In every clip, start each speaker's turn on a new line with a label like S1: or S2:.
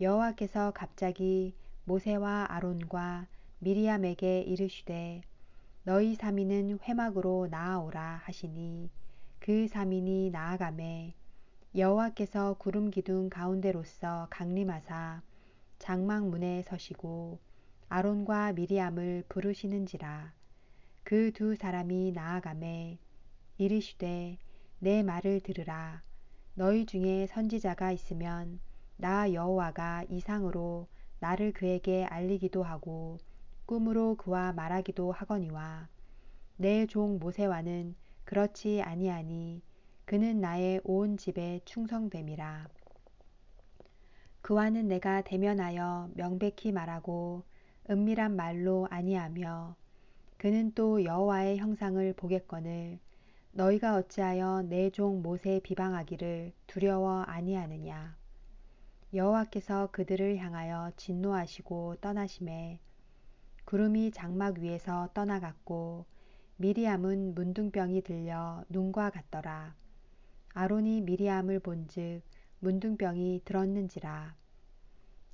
S1: 여호와께서 갑자기 모세와 아론과 미리암에게 이르시되 너희 사민은 회막으로 나아오라 하시니 그 사민이 나아가매 여호와께서 구름 기둥 가운데로서 강림하사 장막 문에 서시고 아론과 미리암을 부르시는지라. 그 두 사람이 나아가매 이르시되 내 말을 들으라. 너희 중에 선지자가 있으면 나 여호와가 이상으로 나를 그에게 알리기도 하고 꿈으로 그와 말하기도 하거니와 내 종 모세와는 그렇지 아니하니 그는 나의 온 집에 충성됨이라. 그와는 내가 대면하여 명백히 말하고 은밀한 말로 아니하며 그는 또 여호와의 형상을 보겠거늘 너희가 어찌하여 내 종 모세 비방하기를 두려워 아니하느냐. 여호와께서 그들을 향하여 진노하시고 떠나심에 구름이 장막 위에서 떠나갔고 미리암은 문둥병이 들려 눈과 같더라. 아론이 미리암을 본즉 문둥병이 들었는지라.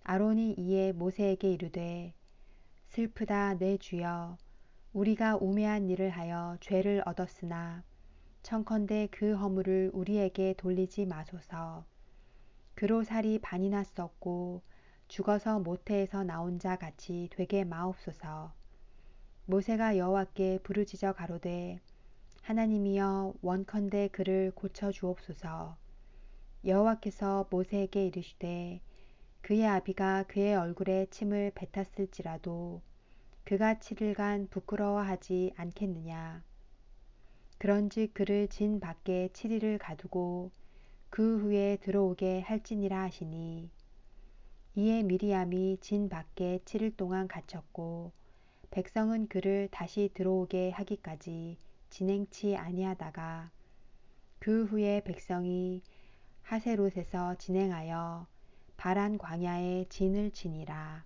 S1: 아론이 이에 모세에게 이르되 슬프다 내 주여 우리가 우매한 일을 하여 죄를 얻었으나 청컨대 그 허물을 우리에게 돌리지 마소서. 그로 살이 반이 났었고 죽어서 모태에서 나온 자 같이 되게 마옵소서. 모세가 여호와께 부르짖어 가로되 하나님이여 원컨대 그를 고쳐 주옵소서. 여호와께서 모세에게 이르시되 그의 아비가 그의 얼굴에 침을 뱉었을지라도 그가 7일간 부끄러워하지 않겠느냐. 그런즉 그를 진 밖에 7일을 가두고 그 후에 들어오게 할지니라 하시니 이에 미리암이 진 밖에 7일 동안 갇혔고 백성은 그를 다시 들어오게 하기까지 진행치 아니하다가 그 후에 백성이 하세롯에서 진행하여 바란 광야에 진을 치니라.